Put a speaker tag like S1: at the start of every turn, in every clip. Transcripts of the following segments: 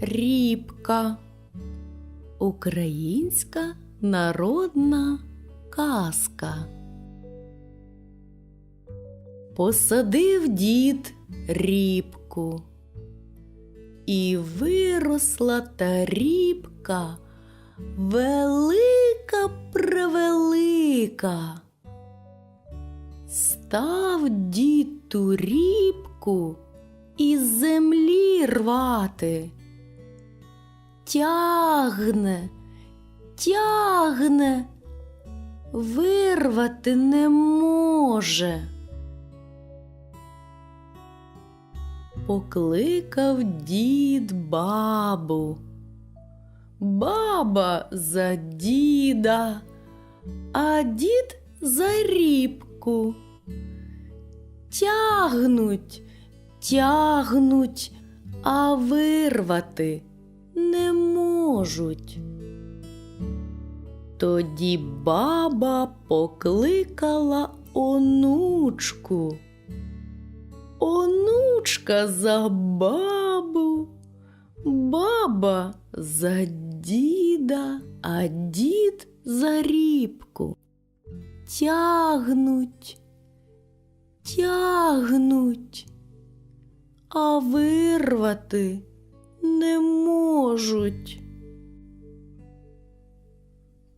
S1: рібка. Українська народна казка. Посадив дід рібку, і виросла та рібка велика превелика. Став дід ту рібку із землі рвати. Тягне, тягне, вирвати не може. Покликав дід бабу. Баба за діда, а дід за рібку. Тягнуть, тягнуть, а вирвати не можуть. Тоді баба покликала онучку. Онучка за бабу, баба за діда, а дід за рібку. Тягнуть, тягнуть, а вирвати не можуть.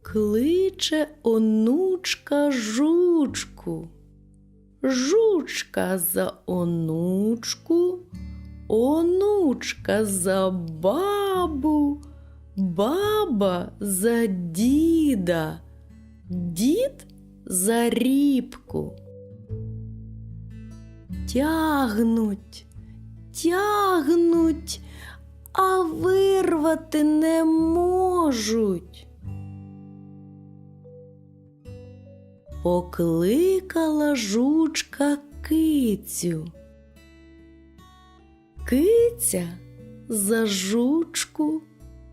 S1: Кличе онучка жучку. Жучка за онучку, онучка за бабу, баба за діда, дід за рібку. Тягнуть, тягнуть, а вирвати не можуть. Покликала жучка кицю. Киця за жучку,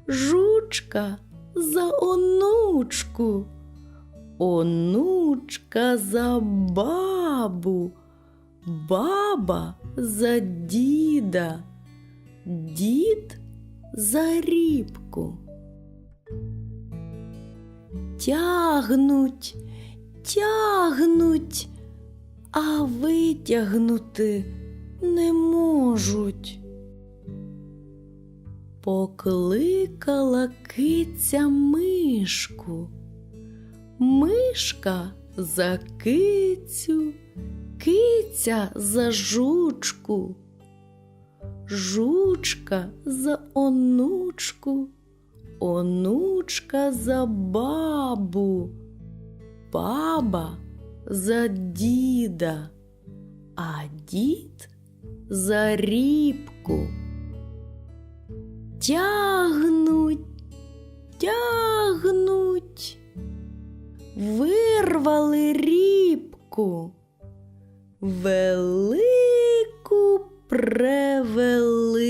S1: жучка за онучку, онучка за бабу, баба за діда, дід за рібку. Тягнуть, тягнуть, а витягнути не можуть. Покликала киця мишку. Мишка за кицю, киця за жучку, жучка за онучку, онучка за бабу баба за діда, а дід за рібку. Тягнуть, тягнуть, вирвали рібку, велику Ravaleco.